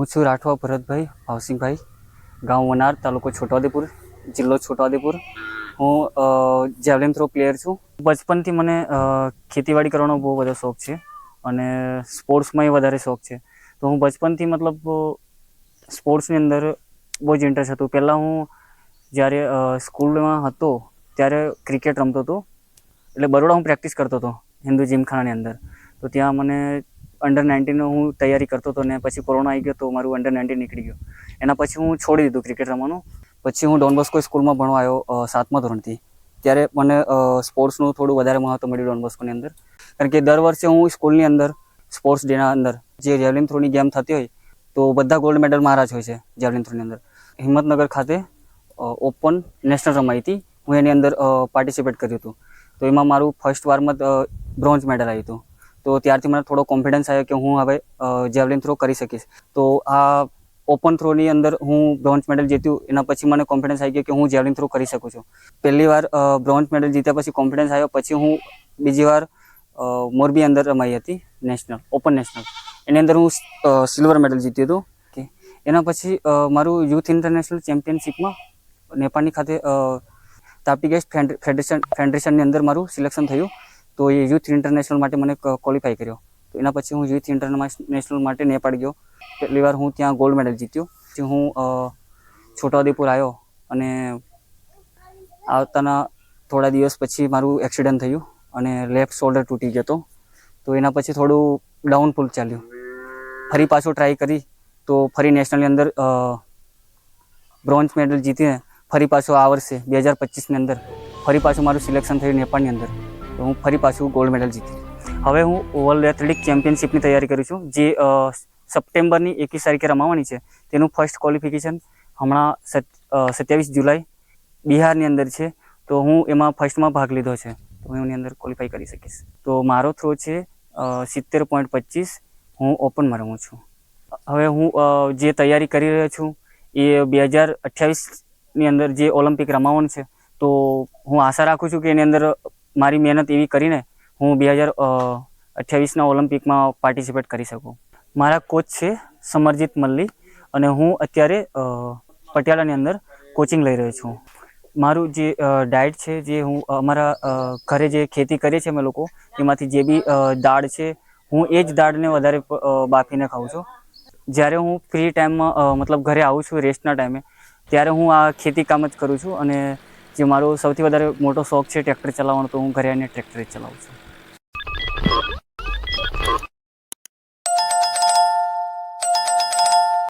હું છું રાઠવા ભરતભાઈ, ભાવસિંહભાઈ, ગામ વનાર, તાલુકો છોટાઉદેપુર, જિલ્લો છોટાઉદેપુર. હું જેવલિન થ્રો પ્લેયર છું. બચપનથી મને ખેતીવાડી કરવાનો બહુ બધો શોખ છે અને સ્પોર્ટ્સમાંય વધારે શોખ છે. તો હું બચપનથી મતલબ, સ્પોર્ટ્સની અંદર બહુ જ ઇન્ટરેસ્ટ હતું. પહેલાં હું જ્યારે સ્કૂલમાં હતો ત્યારે ક્રિકેટ રમતો હતો. એટલે બરોડા હું પ્રેક્ટિસ કરતો હતો, હિન્દુ જીમખાનાની અંદર. તો ત્યાં મને અંડર નાઇન્ટીનનો હું તૈયારી કરતો હતો ને પછી કોરોના આવી ગયો તો મારું અંડર નાઇન્ટીન નીકળી ગયું. એના પછી હું છોડી દીધું ક્રિકેટ રમવાનું. પછી હું ડોન બોસ્કો સ્કૂલમાં ભણવા આવ્યો સાતમા ધોરણથી. ત્યારે મને સ્પોર્ટ્સનું થોડું વધારે મહત્વ મળ્યું ડોનબોસ્કોની અંદર. કારણ કે દર વર્ષે હું સ્કૂલની અંદર સ્પોર્ટ્સ ડેના અંદર, જે જેવલિન થ્રોની ગેમ થતી હોય, તો બધા ગોલ્ડ મેડલ મારા જ હોય છે જેવલિન થ્રોની અંદર. હિંમતનગર ખાતે ઓપન નેશનલ રમાઈ હતી. હું એની અંદર પાર્ટિસિપેટ કર્યું હતું. તો એમાં મારું ફર્સ્ટ વારમાં બ્રોન્ઝ મેડલ આવ્યું હતું. તો ત્યારથી મને થોડો કોન્ફિડન્સ આવ્યો કે હું હવે જેવલિન થ્રો કરી શકીશ. તો આ ઓપન થ્રોની અંદર હું બ્રોન્ઝ મેડલ જીત્યું, એના પછી મને કોન્ફિડન્સ આવી ગયો કે હું જેવલિન થ્રો કરી શકું છું. પહેલી વાર બ્રોન્ઝ મેડલ જીત્યા પછી કોન્ફિડન્સ આવ્યો, પછી હું બીજી વાર મોરબી અંદર રમાઈ હતી નેશનલ ઓપન નેશનલ એની અંદર હું સિલ્વર મેડલ જીત્યું હતું. કે એના પછી મારું યુથ ઇન્ટરનેશનલ ચેમ્પિયનશિપમાં નેપાળની ખાતે તાપી ગેસ્ટ ફેડરેશન ફેડરેશનની અંદર મારું સિલેક્શન થયું. તો એ યુથ ઇન્ટરનેશનલ માટે મને ક્વોલિફાય કર્યો. તો એના પછી હું યુથ ઇન્ટરનેશનલ માટે નેપાળ ગયો. પહેલી વાર હું ત્યાં ગોલ્ડ મેડલ જીત્યો. પછી હું છોટાઉદેપુર આવ્યો અને આવતાના થોડા દિવસ પછી મારું એક્સિડન્ટ થયું અને લેફ્ટ શોલ્ડર તૂટી ગયો હતો. તો એના પછી થોડું ડાઉનફોલ ચાલ્યું. ફરી પાછો ટ્રાય કરી તો ફરી નેશનલની અંદર બ્રોન્ઝ મેડલ જીતીને ફરી પાછો આ વર્ષે, બે હજાર પચીસની અંદર ફરી પાછું મારું સિલેક્શન થયું નેપાળની અંદર. તો હું ફરી પાછું ગોલ્ડ મેડલ જીતી હવે હું વર્લ્ડ એથ્લેટિક ચેમ્પિયનશિપની તૈયારી કરું છું, જે સપ્ટેમ્બરની એકવીસ તારીખે રમાવાની છે. તેનું ફર્સ્ટ ક્વોલિફિકેશન હમણાં સત્યાવીસ જુલાઈ બિહારની અંદર છે. તો હું એમાં ફર્સ્ટમાં ભાગ લીધો છે. તો હું એની અંદર ક્વોલિફાય કરી શકીશ. તો મારો થ્રો છે સિત્તેર પોઈન્ટ પચીસ. હું ઓપનમાં રમું છું. હવે હું જે તૈયારી કરી રહ્યો છું એ બે હજાર અઠ્યાવીસની અંદર જે ઓલિમ્પિક રમાવાનું છે, તો હું આશા રાખું છું કે એની અંદર મારી મહેનત એવી કરીને હું બે હજાર અઠ્યાવીસના ઓલિમ્પિકમાં પાર્ટિસિપેટ કરી શકું. મારા કોચ છે સમરજીત મલ્લી અને હું અત્યારે પટિયાલાની અંદર કોચિંગ લઈ રહ્યો છું. મારું જે ડાયટ છે, જે હું અમારા ઘરે જે ખેતી કરીએ છીએ અમે લોકો, એમાંથી જે બી દાળ છે, હું એ જ દાળને વધારે બાફીને ખાઉં છું. જ્યારે હું ફ્રી ટાઈમમાં મતલબ ઘરે આવું છું રેસ્ટના ટાઈમે ત્યારે હું આ ખેતી કામ જ કરું છું અને જે મારો સૌથી વધારે મોટો શોખ છે ટ્રેક્ટર ચલાવવાનો, તો હું ઘરે આવીને ટ્રેક્ટર જ ચલાવું છું.